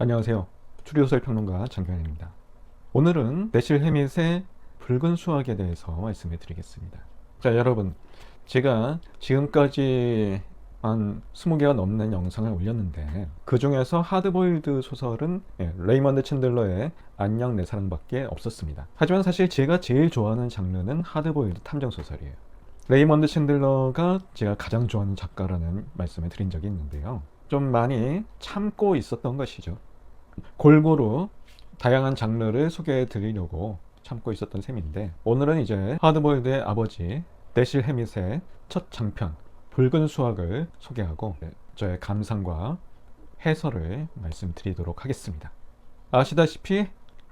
안녕하세요. 추리소설 평론가 장경현입니다. 오늘은 내실 해밋의 붉은 수학에 대해서 말씀을 드리겠습니다. 자, 여러분. 제가 지금까지 한 20개가 넘는 영상을 올렸는데 그 중에서 하드보일드 소설은 예, 레이먼드 챈들러의 안녕 내 사랑밖에 없었습니다. 하지만 사실 제가 제일 좋아하는 장르는 하드보일드 탐정 소설이에요. 레이먼드 챈들러가 제가 가장 좋아하는 작가라는 말씀을 드린 적이 있는데요. 좀 많이 참고 있었던 것이죠. 골고루 다양한 장르를 소개해 드리려고 참고 있었던 셈인데 오늘은 이제 하드보일드의 아버지 내실 해밋의 첫 장편 붉은 수학을 소개하고 저의 감상과 해설을 말씀드리도록 하겠습니다. 아시다시피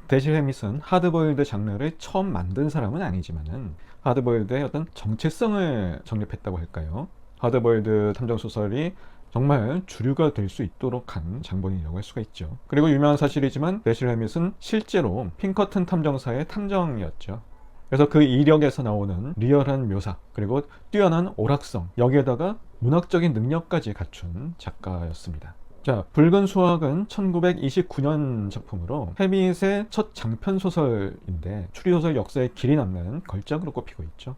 데실 해밋은 하드보일드 장르를 처음 만든 사람은 아니지만은 하드보일드의 어떤 정체성을 정립했다고 할까요? 하드보일드 탐정 소설이 정말 주류가 될 수 있도록 한 장본이라고 할 수가 있죠. 그리고 유명한 사실이지만 데실 해밋은 실제로 핑커튼 탐정사의 탐정이었죠. 그래서 그 이력에서 나오는 리얼한 묘사 그리고 뛰어난 오락성 여기에다가 문학적인 능력까지 갖춘 작가였습니다. 자, 붉은 수학은 1929년 작품으로 해밋의 첫 장편 소설인데 추리 소설 역사에 길이 남는 걸작으로 꼽히고 있죠.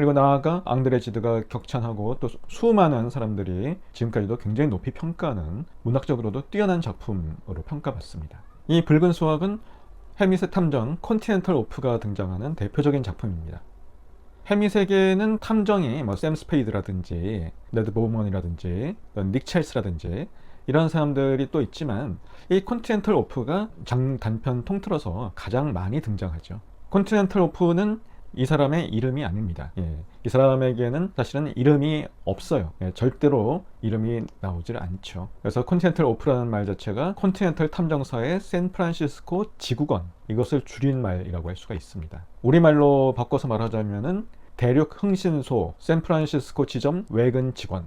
그리고 나아가 앙드레지드가 격찬하고 또 수많은 사람들이 지금까지도 굉장히 높이 평가하는 문학적으로도 뛰어난 작품으로 평가받습니다. 이 붉은 수학은 해밋의 탐정 콘티넨털 오프가 등장하는 대표적인 작품입니다. 해밋에게는 탐정이 뭐 샘 스페이드라든지 레드 보우먼이라든지 닉 첼스라든지 이런 사람들이 또 있지만 이 콘티넨털 오프가 장 단편 통틀어서 가장 많이 등장하죠. 콘티넨털 오프는 이 사람의 이름이 아닙니다. 예, 이 사람에게는 사실은 이름이 없어요. 예, 절대로 이름이 나오질 않죠. 그래서 콘티넨털 오프라는 말 자체가 콘티넨털 탐정사의 샌프란시스코 지구건 이것을 줄인 말이라고 할 수가 있습니다. 우리말로 바꿔서 말하자면은 대륙 흥신소 샌프란시스코 지점 외근 직원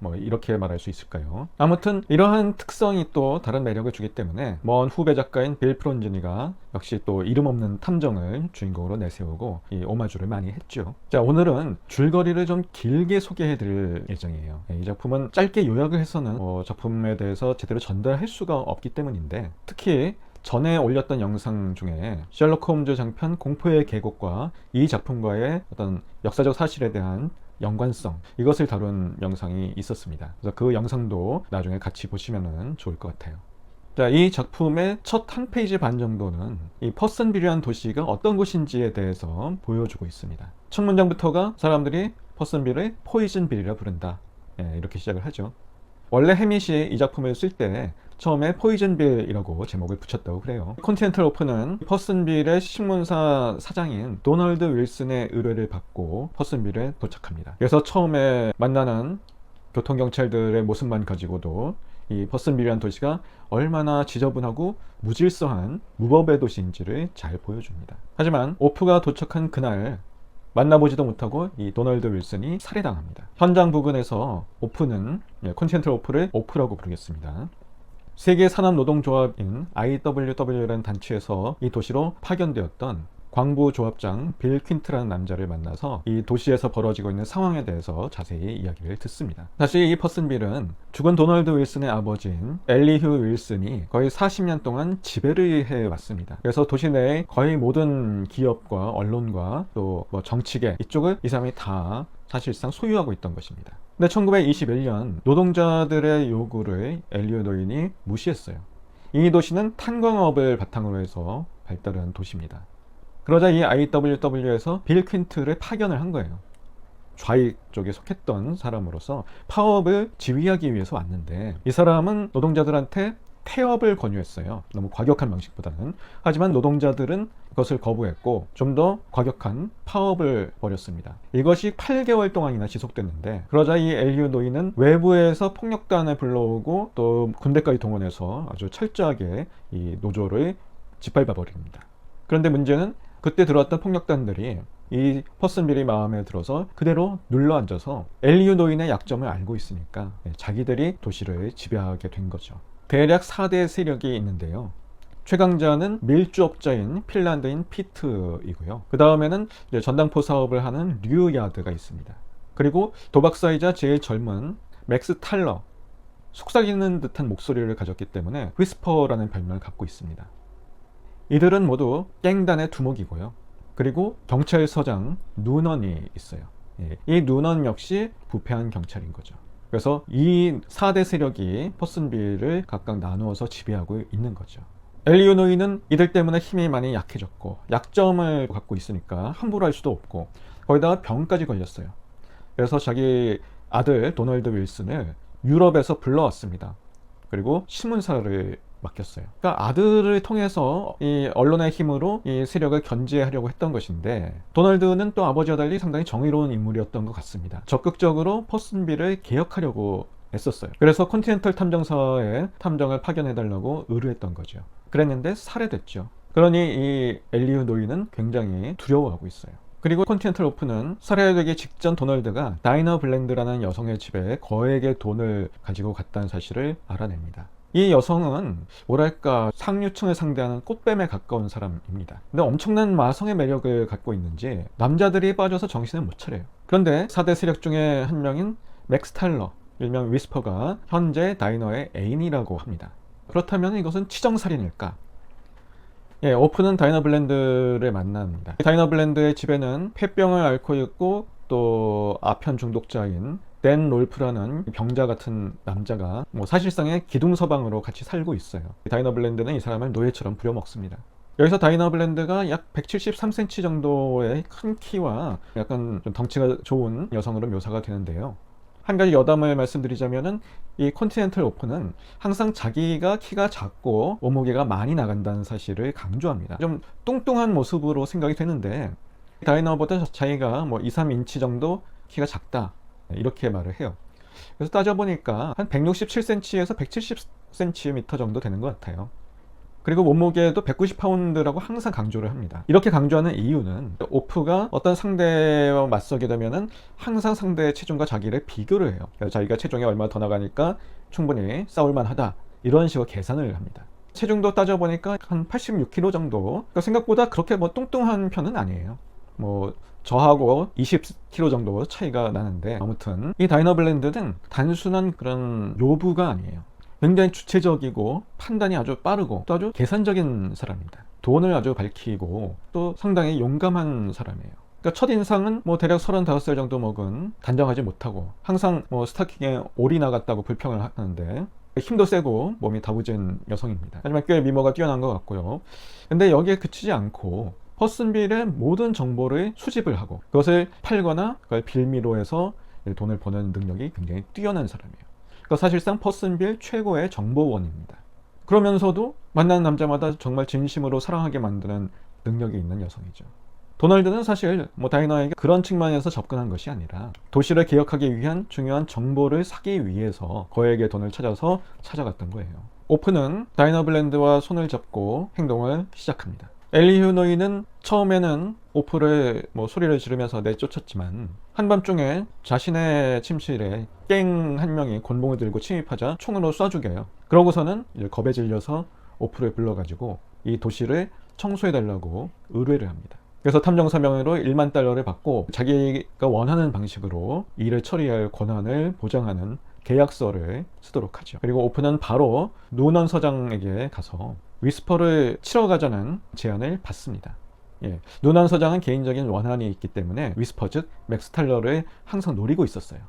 뭐 이렇게 말할 수 있을까요? 아무튼 이러한 특성이 또 다른 매력을 주기 때문에 먼 후배 작가인 빌 프론즈니가 역시 또 이름 없는 탐정을 주인공으로 내세우고 이 오마주를 많이 했죠. 자 오늘은 줄거리를 좀 길게 소개해 드릴 예정이에요. 이 작품은 짧게 요약을 해서는 어, 작품에 대해서 제대로 전달할 수가 없기 때문인데 특히 전에 올렸던 영상 중에 셜록 홈즈 장편 공포의 계곡과 이 작품과의 어떤 역사적 사실에 대한 연관성 이것을 다룬 영상이 있었습니다. 그래서 그 영상도 나중에 같이 보시면 좋을 것 같아요. 자, 이 작품의 첫 한 페이지 반 정도는 이 퍼슨빌이라는 도시가 어떤 곳인지에 대해서 보여주고 있습니다. 첫 문장부터가 사람들이 퍼슨빌을 포이즌빌이라 부른다. 예, 이렇게 시작을 하죠. 원래 해밋이 이 작품을 쓸 때 처음에 포이즌빌이라고 제목을 붙였다고 그래요. 컨티넨탈 오픈은 퍼슨빌의 신문사 사장인 도널드 윌슨의 의뢰를 받고 퍼슨빌에 도착합니다. 그래서 처음에 만나는 교통경찰들의 모습만 가지고도 이 퍼슨빌이라는 도시가 얼마나 지저분하고 무질서한 무법의 도시인지를 잘 보여줍니다. 하지만 오프가 도착한 그날 만나보지도 못하고 이 도널드 윌슨이 살해당합니다. 현장 부근에서 오프는 예, 콘티넨탈 오프를 오프라고 부르겠습니다. 세계 산업 노동조합인 IWW라는 단체에서 이 도시로 파견되었던 광부 조합장 빌 퀸트라는 남자를 만나서 이 도시에서 벌어지고 있는 상황에 대해서 자세히 이야기를 듣습니다. 사실 이 퍼슨빌은 죽은 도널드 윌슨의 아버지인 엘리휴 윌슨이 거의 40년 동안 지배를 해 왔습니다. 그래서 도시 내의 거의 모든 기업과 언론과 또 뭐 정치계 이쪽을 이 사람이 다 사실상 소유하고 있던 것입니다. 근데 1921년 노동자들의 요구를 엘리오 노인이 무시했어요. 이 도시는 탄광업을 바탕으로 해서 발달한 도시입니다. 그러자 이 IWW에서 빌 퀸트를 파견을 한 거예요. 좌익 쪽에 속했던 사람으로서 파업을 지휘하기 위해서 왔는데 이 사람은 노동자들한테 태업을 권유했어요. 너무 과격한 방식보다는. 하지만 노동자들은 그것을 거부했고 좀 더 과격한 파업을 벌였습니다. 이것이 8개월 동안이나 지속됐는데 그러자 이 엘리오 노인은 외부에서 폭력단을 불러오고 또 군대까지 동원해서 아주 철저하게 이 노조를 짓밟아 버립니다. 그런데 문제는 그때 들어왔던 폭력단들이 이 퍼슨빌이 마음에 들어서 그대로 눌러 앉아서 엘리오 노인의 약점을 알고 있으니까 자기들이 도시를 지배하게 된 거죠. 대략 4대 세력이 있는데요. 최강자는 밀주업자인 핀란드인 피트이고요. 그 다음에는 전당포 사업을 하는 류야드가 있습니다. 그리고 도박사이자 제일 젊은 맥스 탈러 속삭이는 듯한 목소리를 가졌기 때문에 위스퍼라는 별명을 갖고 있습니다. 이들은 모두 깽단의 두목이고요. 그리고 경찰서장 누넌이 있어요. 예, 이 누넌 역시 부패한 경찰인 거죠. 그래서 이 4대 세력이 퍼슨빌을 각각 나누어서 지배하고 있는 거죠. 엘리오노이는 이들 때문에 힘이 많이 약해졌고 약점을 갖고 있으니까 함부로 할 수도 없고 거기다가 병까지 걸렸어요. 그래서 자기 아들 도널드 윌슨을 유럽에서 불러왔습니다. 그리고 신문사를 맡겼어요. 그러니까 아들을 통해서 이 언론의 힘으로 이 세력을 견제하려고 했던 것인데 도널드는 또 아버지와 달리 상당히 정의로운 인물이었던 것 같습니다. 적극적으로 퍼슨빌을 개혁하려고 했었어요. 그래서 컨티넨탈 탐정사에 탐정을 파견해달라고 의뢰했던 거죠. 그랬는데 살해됐죠. 그러니 이 엘리오 노이는 굉장히 두려워하고 있어요. 그리고 컨티넨탈 오픈은 살해되기 직전 도널드가 다이너 블렌드라는 여성의 집에 거액의 돈을 가지고 갔다는 사실을 알아냅니다. 이 여성은 뭐랄까 상류층을 상대하는 꽃뱀에 가까운 사람입니다. 근데 엄청난 마성의 매력을 갖고 있는지 남자들이 빠져서 정신을 못 차려요. 그런데 4대 세력 중에 한 명인 맥스 탈러, 일명 위스퍼가 현재 다이너의 애인이라고 합니다. 그렇다면 이것은 치정살인일까? 예, 오픈은 다이너 블렌드를 만납니다. 다이너 블렌드의 집에는 폐병을 앓고 있고 또 아편 중독자인 댄 롤프라는 병자 같은 남자가 뭐 사실상의 기둥 서방으로 같이 살고 있어요. 다이너 블렌드는 이 사람을 노예처럼 부려먹습니다. 여기서 다이너 블렌드가 약 173cm 정도의 큰 키와 약간 좀 덩치가 좋은 여성으로 묘사가 되는데요. 한 가지 여담을 말씀드리자면은 이 컨티넨탈 오픈은 항상 자기가 키가 작고 몸무게가 많이 나간다는 사실을 강조합니다. 좀 뚱뚱한 모습으로 생각이 되는데 다이너보다 자기가 뭐 2, 3인치 정도 키가 작다 이렇게 말을 해요. 그래서 따져보니까 한 167cm에서 170cm 정도 되는 것 같아요. 그리고 몸무게도 190파운드라고 항상 강조를 합니다. 이렇게 강조하는 이유는 오프가 어떤 상대와 맞서게 되면은 항상 상대의 체중과 자기를 비교를 해요. 자기가 체중이 얼마 더 나가니까 충분히 싸울만 하다. 이런 식으로 계산을 합니다. 체중도 따져보니까 한 86kg 정도. 그러니까 생각보다 그렇게 뭐 뚱뚱한 편은 아니에요. 뭐 저하고 20kg 정도 차이가 나는데 아무튼 이 다이너 블렌드는 단순한 그런 요부가 아니에요. 굉장히 주체적이고 판단이 아주 빠르고 또 아주 계산적인 사람입니다. 돈을 아주 밝히고 또 상당히 용감한 사람이에요. 그러니까 첫인상은 뭐 대략 35살 정도 먹은 단정하지 못하고 항상 뭐 스타킹에 올이 나갔다고 불평을 하는데 힘도 세고 몸이 다부진 여성입니다. 하지만 꽤 미모가 뛰어난 것 같고요. 근데 여기에 그치지 않고 퍼슨빌의 모든 정보를 수집을 하고 그것을 팔거나 그걸 빌미로 해서 돈을 버는 능력이 굉장히 뛰어난 사람이에요. 그러니까 사실상 퍼슨빌 최고의 정보원입니다. 그러면서도 만나는 남자마다 정말 진심으로 사랑하게 만드는 능력이 있는 여성이죠. 도널드는 사실 뭐 다이너에게 그런 측면에서 접근한 것이 아니라 도시를 개혁하기 위한 중요한 정보를 사기 위해서 거액의 돈을 찾아서 찾아갔던 거예요. 오픈은 다이너 블렌드와 손을 잡고 행동을 시작합니다. 엘리 휴노이는 처음에는 오프를 뭐 소리를 지르면서 내쫓았지만 한밤중에 자신의 침실에 깽 한 명이 곤봉을 들고 침입하자 총으로 쏴 죽여요. 그러고서는 겁에 질려서 오프를 불러가지고 이 도시를 청소해달라고 의뢰를 합니다. 그래서 탐정 사명으로 1만 달러를 받고 자기가 원하는 방식으로 일을 처리할 권한을 보장하는 계약서를 쓰도록 하죠. 그리고 오픈은 바로 누넌 서장에게 가서 위스퍼를 치러 가자는 제안을 받습니다. 예, 누난 서장은 개인적인 원한이 있기 때문에 위스퍼 즉 맥스탈러를 항상 노리고 있었어요.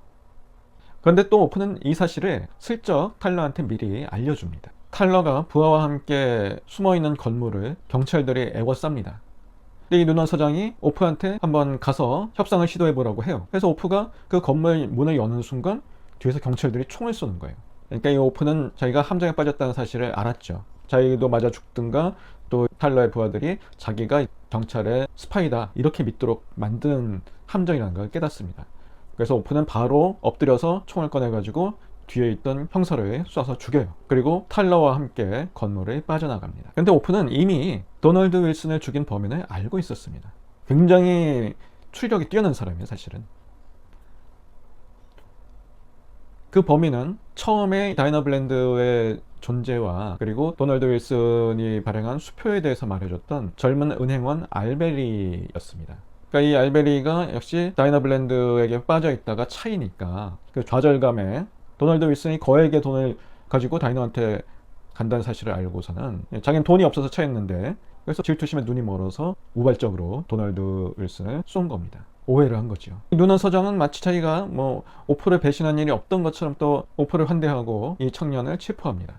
그런데 또 오픈은 이 사실을 슬쩍 탈러한테 미리 알려줍니다. 탈러가 부하와 함께 숨어있는 건물을 경찰들이 애워쌉니다. 근데 이 누난 서장이 오프한테 한번 가서 협상을 시도해보라고 해요. 그래서 오프가 그 건물 문을 여는 순간 뒤에서 경찰들이 총을 쏘는 거예요. 그러니까 이 오프는 자기가 함정에 빠졌다는 사실을 알았죠. 자기도 맞아 죽든가 또 탈러의 부하들이 자기가 경찰의 스파이다 이렇게 믿도록 만든 함정이라는 걸 깨닫습니다. 그래서 오프는 바로 엎드려서 총을 꺼내가지고 뒤에 있던 형사를 쏴서 죽여요. 그리고 탈러와 함께 건물을 빠져나갑니다. 근데 오프는 이미 도널드 윌슨을 죽인 범인을 알고 있었습니다. 굉장히 출력이 뛰어난 사람이에요, 사실은. 그 범인은 처음에 다이너 블렌드의 존재와 그리고 도널드 윌슨이 발행한 수표에 대해서 말해줬던 젊은 은행원 알베리였습니다. 그러니까 이 알베리가 역시 다이너 블렌드에게 빠져 있다가 차이니까 그 좌절감에 도널드 윌슨이 거액의 돈을 가지고 다이너한테 간다는 사실을 알고서는 예, 자기는 돈이 없어서 차였는데 그래서 질투심에 눈이 멀어서 우발적으로 도널드 윌슨을 쏜 겁니다. 오해를 한 거죠. 누난 서장은 마치 자기가 뭐 오프를 배신한 일이 없던 것처럼 또 오프를 환대하고 이 청년을 체포합니다.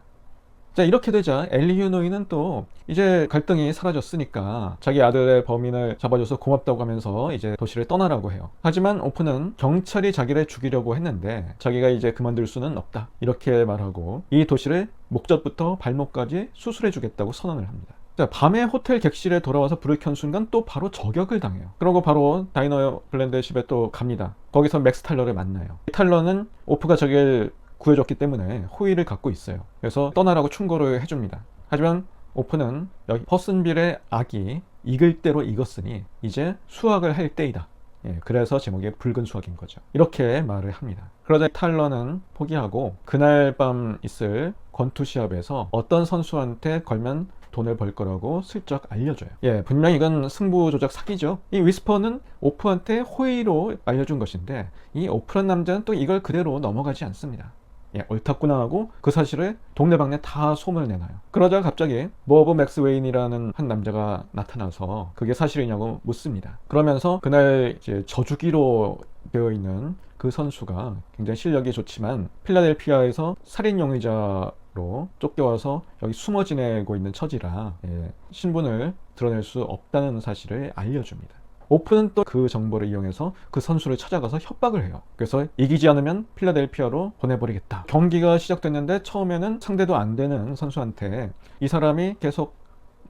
자 이렇게 되자 엘리 휴노이는 또 이제 갈등이 사라졌으니까 자기 아들의 범인을 잡아줘서 고맙다고 하면서 이제 도시를 떠나라고 해요. 하지만 오프는 경찰이 자기를 죽이려고 했는데 자기가 이제 그만둘 수는 없다 이렇게 말하고 이 도시를 목젖부터 발목까지 수술해 주겠다고 선언을 합니다. 자, 밤에 호텔 객실에 돌아와서 불을 켠 순간 또 바로 저격을 당해요. 그러고 바로 다이너 블렌드십에 또 갑니다. 거기서 맥스 탈러를 만나요. 탈러는 오프가 자기를 구해줬기 때문에 호의를 갖고 있어요. 그래서 떠나라고 충고를 해줍니다. 하지만 오프는 여기 퍼슨빌의 악이 익을 대로 익었으니 이제 수확을 할 때이다. 예, 그래서 제목이 붉은 수확인 거죠. 이렇게 말을 합니다. 그러자 탈러는 포기하고 그날 밤 있을 권투 시합에서 어떤 선수한테 걸면 돈을 벌 거라고 슬쩍 알려줘요. 예, 분명 이건 승부 조작 사기죠. 이 위스퍼는 오프한테 호의로 알려준 것인데 이 오프란 남자는 또 이걸 그대로 넘어가지 않습니다. 예, 옳았구나 하고 그 사실을 동네방네 다 소문을 내놔요. 그러자 갑자기 머브 맥스웨인이라는 한 남자가 나타나서 그게 사실이냐고 묻습니다. 그러면서 그날 이제 저주기로 되어 있는 그 선수가 굉장히 실력이 좋지만 필라델피아에서 살인 용의자 로 쫓겨와서 여기 숨어 지내고 있는 처지라 예, 신분을 드러낼 수 없다는 사실을 알려줍니다. 오픈은 또그 정보를 이용해서 그 선수를 찾아가서 협박을 해요. 그래서 이기지 않으면 필라델피아로 보내버리겠다. 경기가 시작됐는데 처음에는 상대도 안 되는 선수한테 이 사람이 계속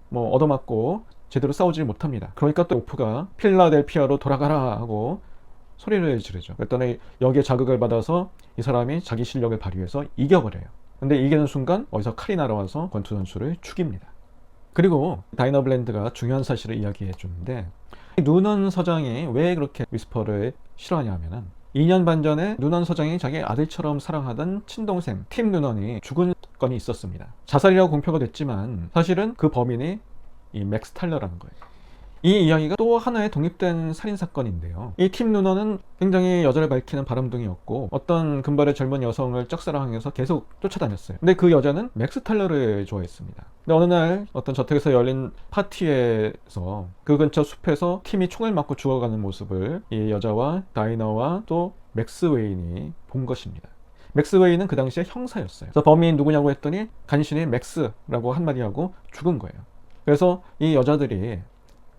뭐 얻어맞고 제대로 싸우지 못합니다. 그러니까 또 오프가 필라델피아로 돌아가라 하고 소리를 지르죠. 그랬더니 여기에 자극을 받아서 이 사람이 자기 실력을 발휘해서 이겨버려요. 근데 이기는 순간 어디서 칼이 날아와서 권투 선수를 죽입니다. 그리고 다이너 블랜드가 중요한 사실을 이야기해 주는데 누넌 서장이 왜 그렇게 위스퍼를 싫어하냐 하면은 2년 반 전에 누넌 서장이 자기 아들처럼 사랑하던 친동생 팀 누넌이 죽은 건이 있었습니다. 자살이라고 공표가 됐지만 사실은 그 범인이 이 맥스 탈러라는 거예요. 이 이야기가 또 하나의 독립된 살인 사건인데요. 이팀 누너는 굉장히 여자를 밝히는 바람둥이였고 어떤 금발의 젊은 여성을 짝사랑해서 계속 쫓아다녔어요. 근데 그 여자는 맥스 탈러를 좋아했습니다. 근데 어느 날 어떤 저택에서 열린 파티에서 그 근처 숲에서 팀이 총을 맞고 죽어가는 모습을 이 여자와 다이너와 또 맥스 웨인이 본 것입니다. 맥스 웨인은 그 당시에 형사였어요. 그래서 범인이 누구냐고 했더니 간신히 맥스라고 한마디 하고 죽은 거예요. 그래서 이 여자들이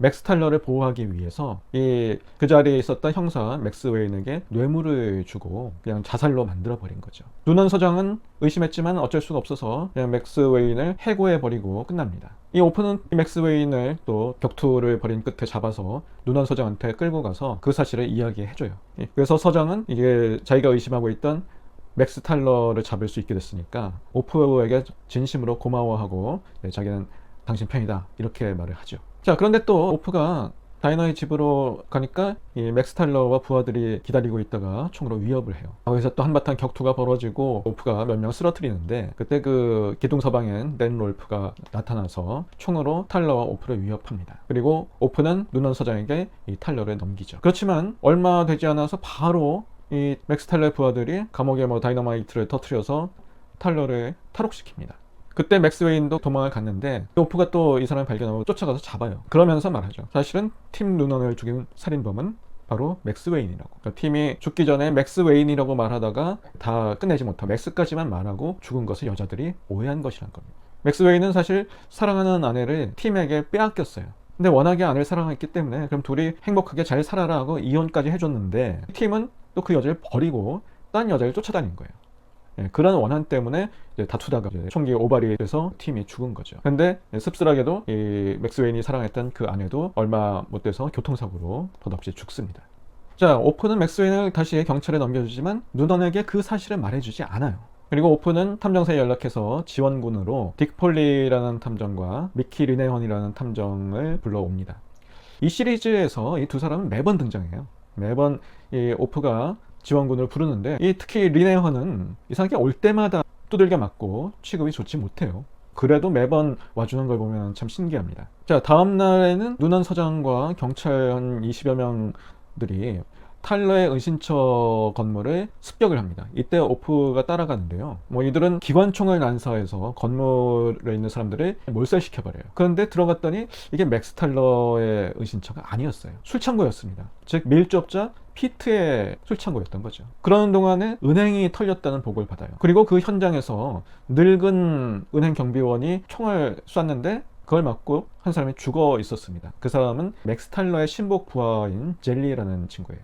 맥스 탈러를 보호하기 위해서 이 그 자리에 있었던 형사 맥스 웨인에게 뇌물을 주고 그냥 자살로 만들어 버린 거죠. 누넌 서장은 의심했지만 어쩔 수가 없어서 그냥 맥스 웨인을 해고해 버리고 끝납니다. 이 오픈은 이 맥스 웨인을 또 격투를 벌인 끝에 잡아서 누넌 서장한테 끌고 가서 그 사실을 이야기해 줘요. 예, 그래서 서장은 이게 자기가 의심하고 있던 맥스 탈러를 잡을 수 있게 됐으니까 오프에게 진심으로 고마워하고 네, 자기는 당신 편이다 이렇게 말을 하죠. 자 그런데 또 오프가 다이너의 집으로 가니까 이 맥스 탈러와 부하들이 기다리고 있다가 총으로 위협을 해요. 거기서 또 한바탕 격투가 벌어지고 오프가 몇 명 쓰러뜨리는데 그때 그 기둥 서방엔 댄 롤프가 나타나서 총으로 탈러와 오프를 위협합니다. 그리고 오프는 누넌 서장에게 이 탈러를 넘기죠. 그렇지만 얼마 되지 않아서 바로 이 맥스 탈러의 부하들이 감옥에 뭐 다이너마이트를 터트려서 탈러를 탈옥시킵니다. 그때 맥스 웨인도 도망을 갔는데 오프가 또 이 사람을 발견하고 쫓아가서 잡아요. 그러면서 말하죠. 사실은 팀 루넌을 죽인 살인범은 바로 맥스 웨인이라고. 그러니까 팀이 죽기 전에 맥스 웨인이라고 말하다가 다 끝내지 못하고 맥스까지만 말하고 죽은 것을 여자들이 오해한 것이란 겁니다. 맥스 웨인은 사실 사랑하는 아내를 팀에게 빼앗겼어요. 근데 워낙에 아내를 사랑했기 때문에 그럼 둘이 행복하게 잘 살아라 하고 이혼까지 해줬는데 팀은 또 그 여자를 버리고 딴 여자를 쫓아다닌 거예요. 예, 그런 원한 때문에 다투다가 총기 오발이 돼서 팀이 죽은 거죠. 근데 씁쓸하게도 이 맥스웨인이 사랑했던 그 아내도 얼마 못 돼서 교통사고로 덧없이 죽습니다. 자, 오프는 맥스웨인을 다시 경찰에 넘겨주지만 누넌에게 그 사실을 말해주지 않아요. 그리고 오프는 탐정사에 연락해서 지원군으로 딕폴리라는 탐정과 미키 리네헌이라는 탐정을 불러옵니다. 이 시리즈에서 이 두 사람은 매번 등장해요. 매번 이 오프가 지원군을 부르는데 이 특히 리네헌은 이상하게 올 때마다 두들겨 맞고 취급이 좋지 못해요. 그래도 매번 와주는 걸 보면 참 신기합니다. 자, 다음 날에는 누난 서장과 경찰 한 20여 명들이 탈러의 은신처 건물을 습격을 합니다. 이때 오프가 따라가는데요. 뭐 이들은 기관총을 난사해서 건물에 있는 사람들을 몰살시켜버려요. 그런데 들어갔더니 이게 맥스 탈러의 은신처가 아니었어요. 술창고였습니다. 즉 밀접자 피트의 술창고였던 거죠. 그러는 동안에 은행이 털렸다는 보고를 받아요. 그리고 그 현장에서 늙은 은행 경비원이 총을 쐈는데 그걸 맞고 한 사람이 죽어 있었습니다. 그 사람은 맥스 탈러의 신복 부하인 젤리라는 친구예요.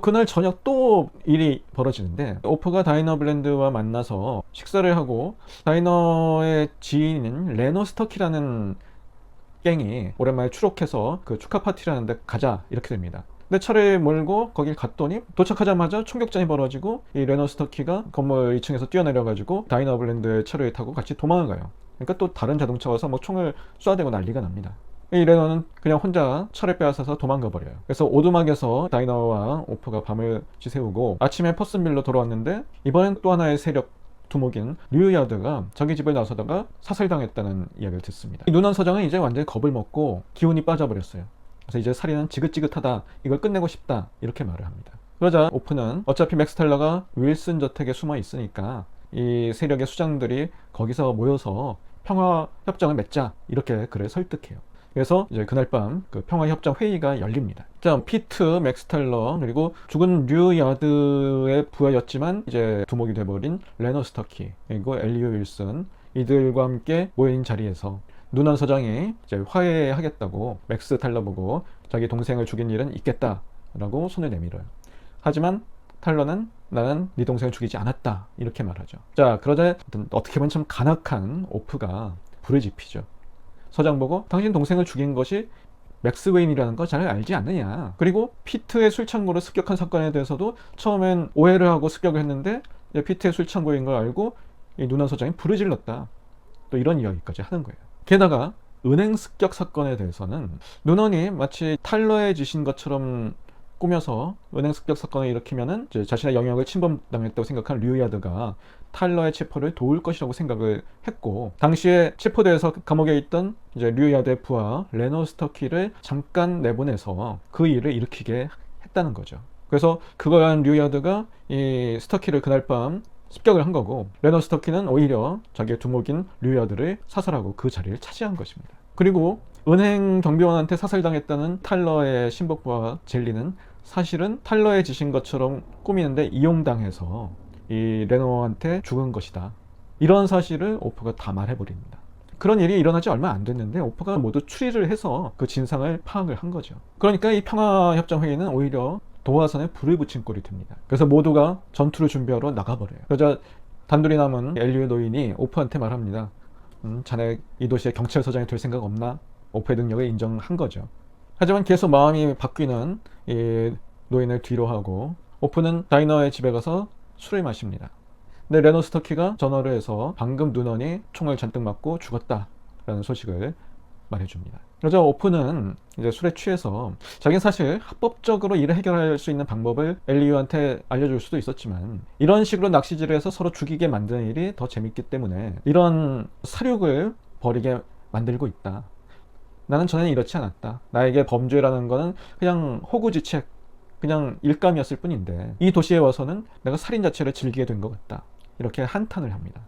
그날 저녁 또 일이 벌어지는데 오프가 다이너 블렌드와 만나서 식사를 하고 다이너의 지인인 레너 스터키라는 갱이 오랜만에 추록해서 그 축하 파티를 하는데 가자 이렇게 됩니다. 근데 차를 몰고 거길 갔더니 도착하자마자 총격전이 벌어지고 이 레너 스터키가 건물 2층에서 뛰어내려가지고 다이너 블렌드의 차를 타고 같이 도망을 가요. 그러니까 또 다른 자동차 와서 뭐 총을 쏴대고 난리가 납니다. 이 레너는 그냥 혼자 차를 빼앗아서 도망가 버려요. 그래서 오두막에서 다이너와 오프가 밤을 지새우고 아침에 퍼슨빌로 돌아왔는데 이번엔 또 하나의 세력 두목인 류야드가 자기 집을 나서다가 사살당했다는 이야기를 듣습니다. 이 누난 서장은 이제 완전히 겁을 먹고 기운이 빠져버렸어요. 그래서 이제 살인은 지긋지긋하다. 이걸 끝내고 싶다. 이렇게 말을 합니다. 그러자 오프는 어차피 맥스텔러가 윌슨 저택에 숨어 있으니까 이 세력의 수장들이 거기서 모여서 평화 협정을 맺자 이렇게 그를 설득해요. 그래서 이제 그날 밤 그 평화 협정 회의가 열립니다. 자, 피트 맥스텔러 그리고 죽은 류야드의 부하였지만 이제 두목이 돼버린 레너 스터키 그리고 엘리오 윌슨 이들과 함께 모인 자리에서 누난 서장이 이제 화해하겠다고 맥스 탈러 보고 자기 동생을 죽인 일은 있겠다라고 손을 내밀어요. 하지만 탈러는 나는 네 동생을 죽이지 않았다 이렇게 말하죠. 자 그러자 어떻게 보면 참 간악한 오프가 불을 지피죠. 서장 보고 당신 동생을 죽인 것이 맥스 웨인이라는 거 잘 알지 않느냐. 그리고 피트의 술창고를 습격한 사건에 대해서도 처음엔 오해를 하고 습격을 했는데 피트의 술창고인 걸 알고 이 누난 서장이 불을 질렀다. 또 이런 이야기까지 하는 거예요. 게다가 은행 습격 사건에 대해서는 누넌이 마치 탈러에 지신 것처럼 꾸며서 은행 습격 사건을 일으키면은 이제 자신의 영역을 침범당했다고 생각한 류야드가 탈러의 체포를 도울 것이라고 생각을 했고 당시에 체포돼서 감옥에 있던 이제 류야드의 부하 레너 스터키를 잠깐 내보내서 그 일을 일으키게 했다는 거죠. 그래서 그걸 한 류야드가 이 스터키를 그날 밤 습격을 한 거고 레너 스터키는 오히려 자기의 두목인 류야드를 사살하고 그 자리를 차지한 것입니다. 그리고 은행 경비원한테 사살당했다는 탈러의 신복부와 젤리는 사실은 탈러의 지신 것처럼 꾸미는데 이용당해서 이 레노한테 죽은 것이다. 이런 사실을 오프가 다 말해버립니다. 그런 일이 일어나지 얼마 안 됐는데 오프가 모두 추리를 해서 그 진상을 파악을 한 거죠. 그러니까 이 평화협정회의는 오히려 도화선에 불을 붙인 꼴이 됩니다. 그래서 모두가 전투를 준비하러 나가버려요. 그러자 단둘이 남은 엘리오 노인이 오프한테 말합니다. 음, 자네 이 도시의 경찰서장이 될 생각 없나? 오프의 능력을 인정한 거죠. 하지만 계속 마음이 바뀌는 이 노인을 뒤로 하고 오프는 다이너의 집에 가서 술을 마십니다. 근데 레노 스터키가 전화를 해서 방금 누넌이 총을 잔뜩 맞고 죽었다라는 소식을 말해줍니다. 그러자 오프는 이제 술에 취해서 자기는 사실 합법적으로 일을 해결할 수 있는 방법을 엘리유한테 알려줄 수도 있었지만 이런 식으로 낚시질을 해서 서로 죽이게 만드는 일이 더 재밌기 때문에 이런 사륙을 벌이게 만들고 있다. 나는 전에는 이렇지 않았다. 나에게 범죄라는 거는 그냥 호구지책, 그냥 일감이었을 뿐인데 이 도시에 와서는 내가 살인 자체를 즐기게 된 것 같다. 이렇게 한탄을 합니다.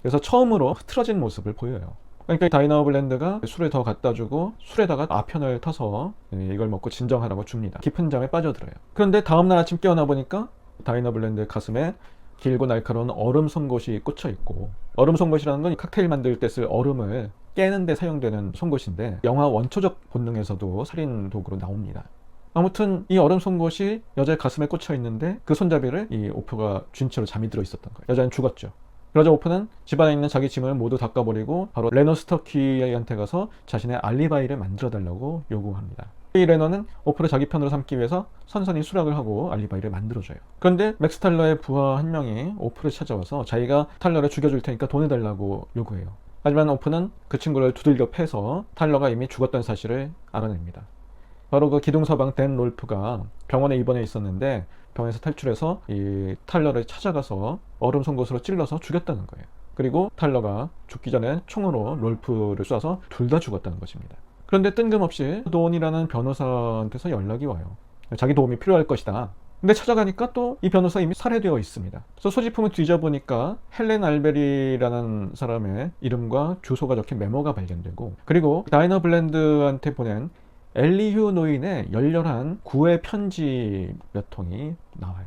그래서 처음으로 흐트러진 모습을 보여요. 그러니까 다이너 블렌드가 술을 더 갖다 주고 술에다가 아편을 타서 이걸 먹고 진정하라고 줍니다. 깊은 잠에 빠져들어요. 그런데 다음날 아침 깨어나 보니까 다이너 블렌드 가슴에 길고 날카로운 얼음 송곳이 꽂혀 있고 얼음 송곳이라는 건 칵테일 만들 때 쓸 얼음을 깨는 데 사용되는 송곳인데 영화 원초적 본능에서도 살인 도구로 나옵니다. 아무튼 이 얼음 송곳이 여자의 가슴에 꽂혀 있는데 그 손잡이를 이 오프가 쥔 채로 잠이 들어 있었던 거예요. 여자는 죽었죠. 그러자 오프는 집안에 있는 자기 짐을 모두 닦아버리고 바로 레너 스터키한테 가서 자신의 알리바이를 만들어 달라고 요구합니다. 이 레너는 오프를 자기 편으로 삼기 위해서 선선히 수락을 하고 알리바이를 만들어줘요. 그런데 맥스 탈러의 부하 한 명이 오프를 찾아와서 자기가 탈러를 죽여줄 테니까 돈을 달라고 요구해요. 하지만 오프는 그 친구를 두들겨 패서 탈러가 이미 죽었다는 사실을 알아냅니다. 바로 그 기둥서방 댄 롤프가 병원에 입원해 있었는데 병원에서 탈출해서 이 탈러를 찾아가서 얼음 송곳으로 찔러서 죽였다는 거예요. 그리고 탈러가 죽기 전에 총으로 롤프를 쏴서 둘 다 죽었다는 것입니다. 그런데 뜬금없이 돈이라는 변호사한테서 연락이 와요. 자기 도움이 필요할 것이다. 근데 찾아가니까 또 이 변호사 이미 살해되어 있습니다. 그래서 소지품을 뒤져보니까 헬렌 알베리라는 사람의 이름과 주소가 적힌 메모가 발견되고 그리고 다이너 블랜드한테 보낸 엘리휴 노인의 열렬한 구애 편지 몇 통이 나와요.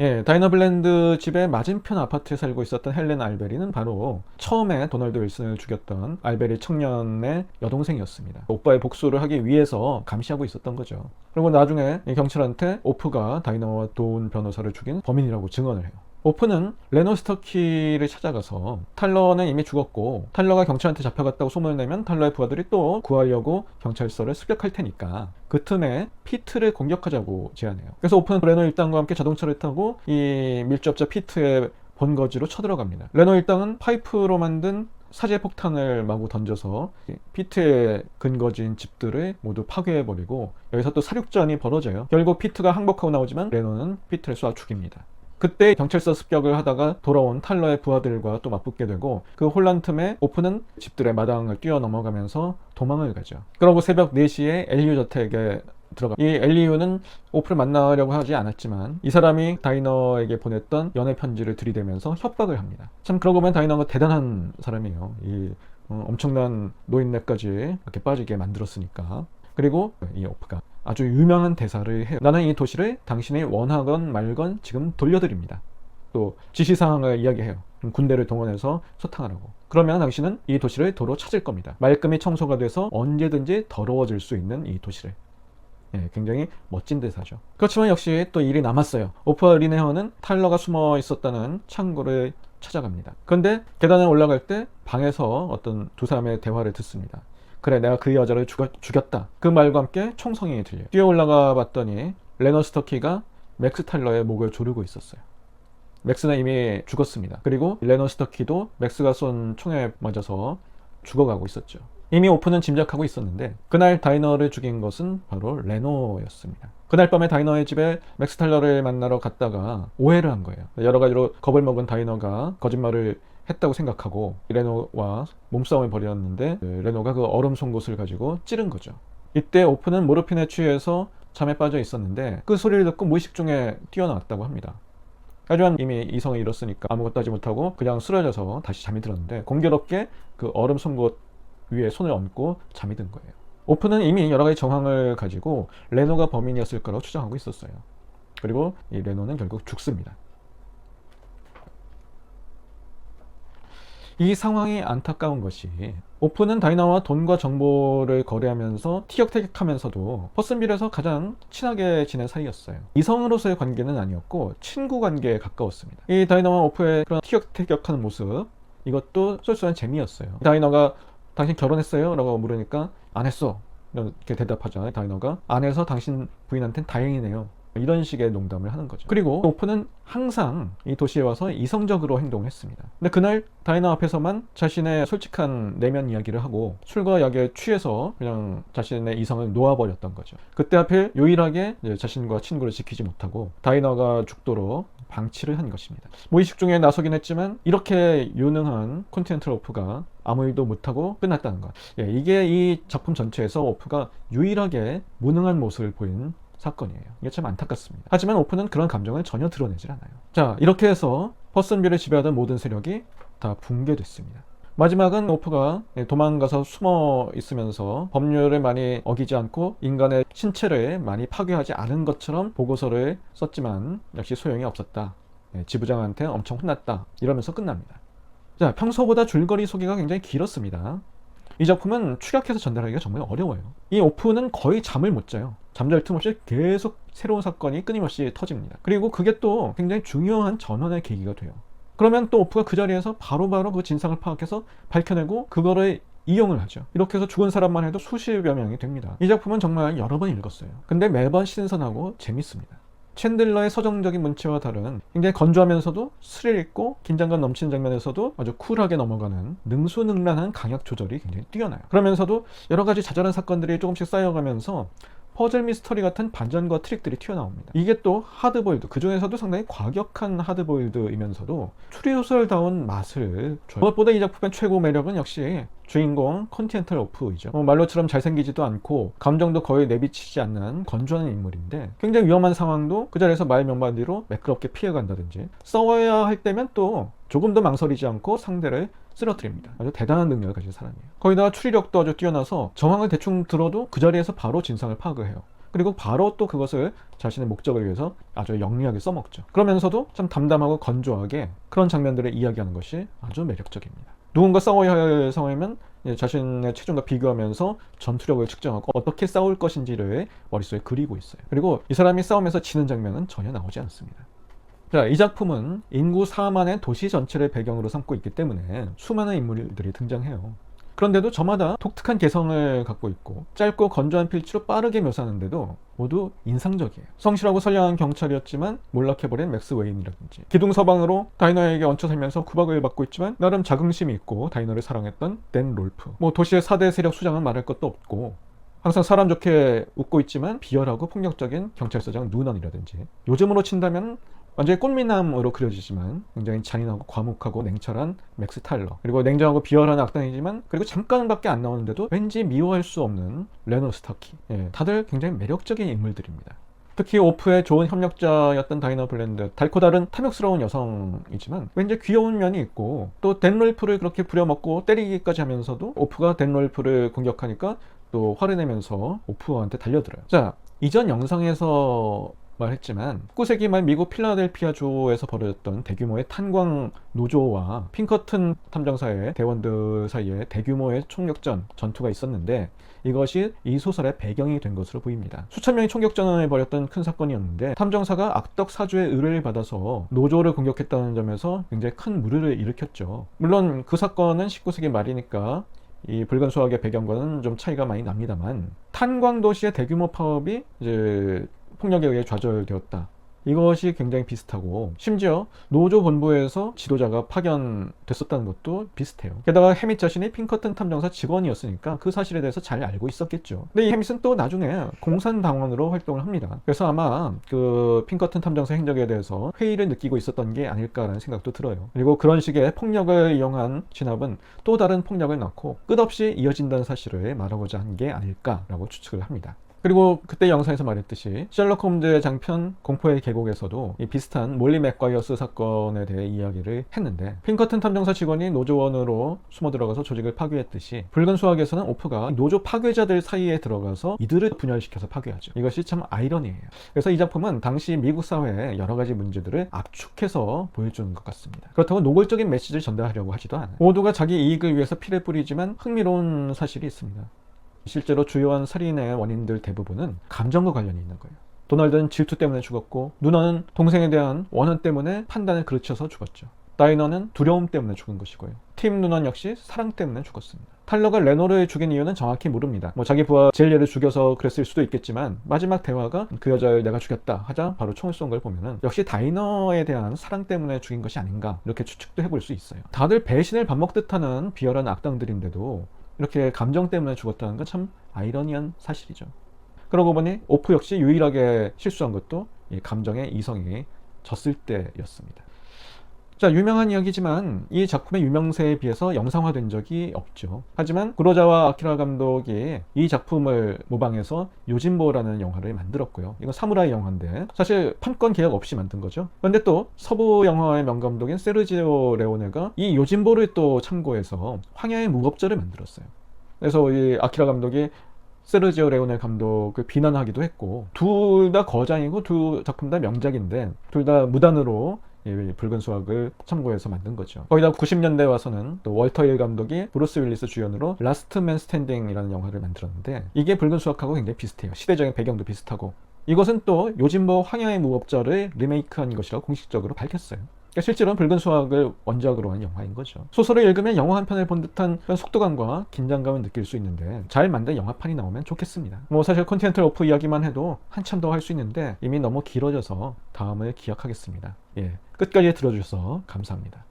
예, 다이너 블랜드 집의 맞은편 아파트에 살고 있었던 헬렌 알베리는 바로 처음에 도널드 윌슨을 죽였던 알베리 청년의 여동생이었습니다. 오빠의 복수를 하기 위해서 감시하고 있었던 거죠. 그리고 나중에 이 경찰한테 오프가 다이너와 도운 변호사를 죽인 범인이라고 증언을 해요. 오프는 레노 스터키를 찾아가서 탈러는 이미 죽었고 탈러가 경찰한테 잡혀갔다고 소문을 내면 탈러의 부하들이 또 구하려고 경찰서를 습격할 테니까 그 틈에 피트를 공격하자고 제안해요. 그래서 오프는 레노 일당과 함께 자동차를 타고 이 밀접자 피트의 본거지로 쳐들어갑니다. 레노 일당은 파이프로 만든 사제 폭탄을 마구 던져서 피트의 근거지인 집들을 모두 파괴해버리고 여기서 또 사륙전이 벌어져요. 결국 피트가 항복하고 나오지만 레노는 피트를 쏴 죽입니다. 그때 경찰서 습격을 하다가 돌아온 탈러의 부하들과 또 맞붙게 되고 그 혼란 틈에 오프는 집들의 마당을 뛰어넘어가면서 도망을 가죠. 그러고 새벽 4시에 엘리유 저택에 들어가. 이 엘리유는 오프를 만나려고 하지 않았지만 이 사람이 다이너에게 보냈던 연애 편지를 들이대면서 협박을 합니다. 참 그러고 보면 다이너가 대단한 사람이에요. 이 어, 엄청난 노인네까지 이렇게 빠지게 만들었으니까. 그리고 이 오프가 아주 유명한 대사를 해요. 나는 이 도시를 당신이 원하건 말건 지금 돌려드립니다. 또 지시사항을 이야기해요. 군대를 동원해서 소탕하라고. 그러면 당신은 이 도시를 도로 찾을 겁니다. 말끔히 청소가 돼서 언제든지 더러워질 수 있는 이 도시를. 예, 굉장히 멋진 대사죠. 그렇지만 역시 또 일이 남았어요. 오프와 리네어는 탈러가 숨어 있었다는 창고를 찾아갑니다. 그런데 계단에 올라갈 때 방에서 어떤 두 사람의 대화를 듣습니다. 그래 내가 그 여자를 죽였, 죽였다. 그 말과 함께 총성이 들려요. 뛰어 올라가 봤더니 레너 스터키가 맥스 탈러의 목을 조르고 있었어요. 맥스는 이미 죽었습니다. 그리고 레너 스터키도 맥스가 쏜 총에 맞아서 죽어가고 있었죠. 이미 오프는 짐작하고 있었는데 그날 다이너를 죽인 것은 바로 레노였습니다. 그날 밤에 다이너의 집에 맥스 탈러를 만나러 갔다가 오해를 한 거예요. 여러 가지로 겁을 먹은 다이너가 거짓말을 했다고 생각하고 레노와 몸싸움을 벌였는데 그 레노가 그 얼음 송곳을 가지고 찌른 거죠. 이때 오프는 모르핀에 취해서 잠에 빠져 있었는데 그 소리를 듣고 무의식 중에 뛰어나왔다고 합니다. 하지만 이미 이성을 잃었으니까 아무것도 하지 못하고 그냥 쓰러져서 다시 잠이 들었는데 공교롭게 그 얼음 송곳 위에 손을 얹고 잠이 든 거예요. 오프는 이미 여러 가지 정황을 가지고 레노가 범인이었을 거라고 추정하고 있었어요. 그리고 이 레노는 결국 죽습니다. 이 상황이 안타까운 것이 오프는 다이나와 돈과 정보를 거래하면서 티격태격하면서도 퍼슨빌에서 가장 친하게 지낸 사이였어요. 이성으로서의 관계는 아니었고 친구 관계에 가까웠습니다. 이 다이나와 오프의 그런 티격태격하는 모습 이것도 쏠쏠한 재미였어요. 다이너가 당신 결혼했어요? 라고 물으니까 안 했어. 이렇게 대답하잖아요. 다이너가 안 해서 당신 부인한테는 다행이네요. 이런 식의 농담을 하는 거죠. 그리고 오프는 항상 이 도시에 와서 이성적으로 행동했습니다. 근데 그날 다이너 앞에서만 자신의 솔직한 내면 이야기를 하고 술과 약에 취해서 그냥 자신의 이성을 놓아버렸던 거죠. 그때 하필 유일하게 자신과 친구를 지키지 못하고 다이너가 죽도록 방치를 한 것입니다. 무의식 중에 나서긴 했지만 이렇게 유능한 콘티넨탈 오프가 아무 일도 못하고 끝났다는 것. 예, 이게 이 작품 전체에서 오프가 유일하게 무능한 모습을 보인 사건이에요. 이게 참 안타깝습니다. 하지만 오프는 그런 감정을 전혀 드러내질 않아요. 자, 이렇게 해서 퍼슨빌을 지배하던 모든 세력이 다 붕괴됐습니다. 마지막은 오프가 도망가서 숨어 있으면서 법률을 많이 어기지 않고 인간의 신체를 많이 파괴하지 않은 것처럼 보고서를 썼지만 역시 소용이 없었다. 네, 지부장한테 엄청 혼났다. 이러면서 끝납니다. 자, 평소보다 줄거리 소개가 굉장히 길었습니다. 이 작품은 축약해서 전달하기가 정말 어려워요. 이 오프는 거의 잠을 못 자요. 잠잘 틈 없이 계속 새로운 사건이 끊임없이 터집니다. 그리고 그게 또 굉장히 중요한 전환의 계기가 돼요. 그러면 또 오프가 그 자리에서 바로바로 바로 그 진상을 파악해서 밝혀내고 그거를 이용을 하죠. 이렇게 해서 죽은 사람만 해도 수십여 명이 됩니다. 이 작품은 정말 여러 번 읽었어요. 근데 매번 신선하고 재밌습니다. 챈들러의 서정적인 문체와 다른 굉장히 건조하면서도 스릴 있고 긴장감 넘치는 장면에서도 아주 쿨하게 넘어가는 능수능란한 강약 조절이 굉장히 뛰어나요. 그러면서도 여러 가지 자잘한 사건들이 조금씩 쌓여가면서 퍼즐 미스터리 같은 반전과 트릭들이 튀어나옵니다. 이게 또 하드보일드, 그 중에서도 상당히 과격한 하드보일드이면서도 추리소설다운 맛을 줘요. 무엇보다 이 작품의 최고 매력은 역시 주인공 컨티넨탈 오프이죠. 어, 말로처럼 잘생기지도 않고 감정도 거의 내비치지 않는 건조한 인물인데 굉장히 위험한 상황도 그 자리에서 말 명반대로 매끄럽게 피해간다든지 싸워야 할 때면 또 조금 더 망설이지 않고 상대를 쓰러뜨립니다. 아주 대단한 능력을 가진 사람이에요. 거기다가 추리력도 아주 뛰어나서 정황을 대충 들어도 그 자리에서 바로 진상을 파악을 해요. 그리고 바로 또 그것을 자신의 목적을 위해서 아주 영리하게 써먹죠. 그러면서도 참 담담하고 건조하게 그런 장면들을 이야기하는 것이 아주 매력적입니다. 누군가 싸워야 할 상황이면 예, 자신의 체중과 비교하면서 전투력을 측정하고 어떻게 싸울 것인지를 머릿속에 그리고 있어요. 그리고 이 사람이 싸우면서 지는 장면은 전혀 나오지 않습니다. 자, 이 작품은 인구 4만의 도시 전체를 배경으로 삼고 있기 때문에 수많은 인물들이 등장해요. 그런데도 저마다 독특한 개성을 갖고 있고 짧고 건조한 필치로 빠르게 묘사하는데도 모두 인상적이에요. 성실하고 선량한 경찰이었지만 몰락해버린 맥스 웨인이라든지 기둥 서방으로 다이너에게 얹혀 살면서 구박을 받고 있지만 나름 자긍심이 있고 다이너를 사랑했던 댄 롤프 뭐 도시의 4대 세력 수장은 말할 것도 없고 항상 사람 좋게 웃고 있지만 비열하고 폭력적인 경찰서장 누넌이라든지 요즘으로 친다면 완전히 꽃미남으로 그려지지만 굉장히 잔인하고 과묵하고 냉철한 맥스 타일러. 그리고 냉정하고 비열한 악당이지만 그리고 잠깐밖에 안 나오는데도 왠지 미워할 수 없는 레노 스타키. 예, 다들 굉장히 매력적인 인물들입니다. 특히 오프의 좋은 협력자였던 다이너 블렌드 달코 다른 탐욕스러운 여성이지만 왠지 귀여운 면이 있고 또 댄롤프를 그렇게 부려먹고 때리기까지 하면서도 오프가 댄롤프를 공격하니까 또 화를 내면서 오프한테 달려들어요. 자 이전 영상에서 말했지만 19세기 말 미국 필라델피아 주에서 벌어졌던 대규모의 탄광 노조와 핑커튼 탐정사의 대원들 사이에 대규모의 총력전 전투가 있었는데 이것이 이 소설의 배경이 된 것으로 보입니다. 수천 명이 총격전을 벌였던 큰 사건이었는데 탐정사가 악덕 사주의 의뢰를 받아서 노조를 공격했다는 점에서 굉장히 큰 무리를 일으켰죠. 물론 그 사건은 19세기 말이니까 이 붉은 수학의 배경과는 좀 차이가 많이 납니다만 탄광 도시의 대규모 파업이 이제 폭력에 의해 좌절되었다. 이것이 굉장히 비슷하고 심지어 노조 본부에서 지도자가 파견됐었다는 것도 비슷해요. 게다가 해밋 자신이 핑커튼 탐정사 직원이었으니까 그 사실에 대해서 잘 알고 있었겠죠. 근데 이 해밋은 또 나중에 공산당원으로 활동을 합니다. 그래서 아마 그 핑커튼 탐정사 행적에 대해서 회의를 느끼고 있었던 게 아닐까라는 생각도 들어요. 그리고 그런 식의 폭력을 이용한 진압은 또 다른 폭력을 낳고 끝없이 이어진다는 사실을 말하고자 한 게 아닐까라고 추측을 합니다. 그리고 그때 영상에서 말했듯이 셜록 홈즈의 장편 공포의 계곡에서도 이 비슷한 몰리 맥과이어스 사건에 대해 이야기를 했는데 핑커튼 탐정사 직원이 노조원으로 숨어 들어가서 조직을 파괴했듯이 붉은 수학에서는 오프가 노조 파괴자들 사이에 들어가서 이들을 분열시켜서 파괴하죠. 이것이 참 아이러니해요. 그래서 이 작품은 당시 미국 사회의 여러 가지 문제들을 압축해서 보여주는 것 같습니다. 그렇다고 노골적인 메시지를 전달하려고 하지도 않아요. 모두가 자기 이익을 위해서 피를 뿌리지만 흥미로운 사실이 있습니다. 실제로 주요한 살인의 원인들 대부분은 감정과 관련이 있는 거예요. 도널드는 질투 때문에 죽었고 누나는 동생에 대한 원한 때문에 판단을 그르쳐서 죽었죠. 다이너는 두려움 때문에 죽은 것이고요. 팀 누넌 역시 사랑 때문에 죽었습니다. 탈러가 레노를 죽인 이유는 정확히 모릅니다. 뭐 자기 부하 젤리를 죽여서 그랬을 수도 있겠지만 마지막 대화가 그 여자를 내가 죽였다 하자 바로 총을 쏜 걸 보면은 역시 다이너에 대한 사랑 때문에 죽인 것이 아닌가 이렇게 추측도 해볼 수 있어요. 다들 배신을 밥 먹듯 하는 비열한 악당들인데도 이렇게 감정 때문에 죽었다는 건 참 아이러니한 사실이죠. 그러고 보니 오프 역시 유일하게 실수한 것도 이 감정의 이성이 졌을 때였습니다. 자, 유명한 이야기지만 이 작품의 유명세에 비해서 영상화된 적이 없죠. 하지만 구로자와 아키라 감독이 이 작품을 모방해서 요진보라는 영화를 만들었고요. 이건 사무라이 영화인데 사실 판권 계약 없이 만든 거죠. 그런데 또 서부 영화의 명감독인 세르지오 레오네가 이 요진보를 또 참고해서 황야의 무법자를 만들었어요. 그래서 이 아키라 감독이 세르지오 레오네 감독을 비난하기도 했고 둘 다 거장이고 두 작품 다 명작인데 둘 다 무단으로 이 붉은 수학을 참고해서 만든 거죠. 거기다 90년대 와서는 또 월터 일 감독이 브루스 윌리스 주연으로 라스트 맨 스탠딩이라는 영화를 만들었는데 이게 붉은 수학하고 굉장히 비슷해요. 시대적인 배경도 비슷하고 이것은 또 요진보 황야의 무법자를 리메이크한 것이라고 공식적으로 밝혔어요. 그러니까 실제로는 붉은 수학을 원작으로 한 영화인 거죠. 소설을 읽으면 영화 한 편을 본 듯한 그런 속도감과 긴장감을 느낄 수 있는데 잘 만든 영화판이 나오면 좋겠습니다. 뭐 사실 컨티넨탈 오프 이야기만 해도 한참 더 할 수 있는데 이미 너무 길어져서 다음을 기약하겠습니다. 예, 끝까지 들어주셔서 감사합니다.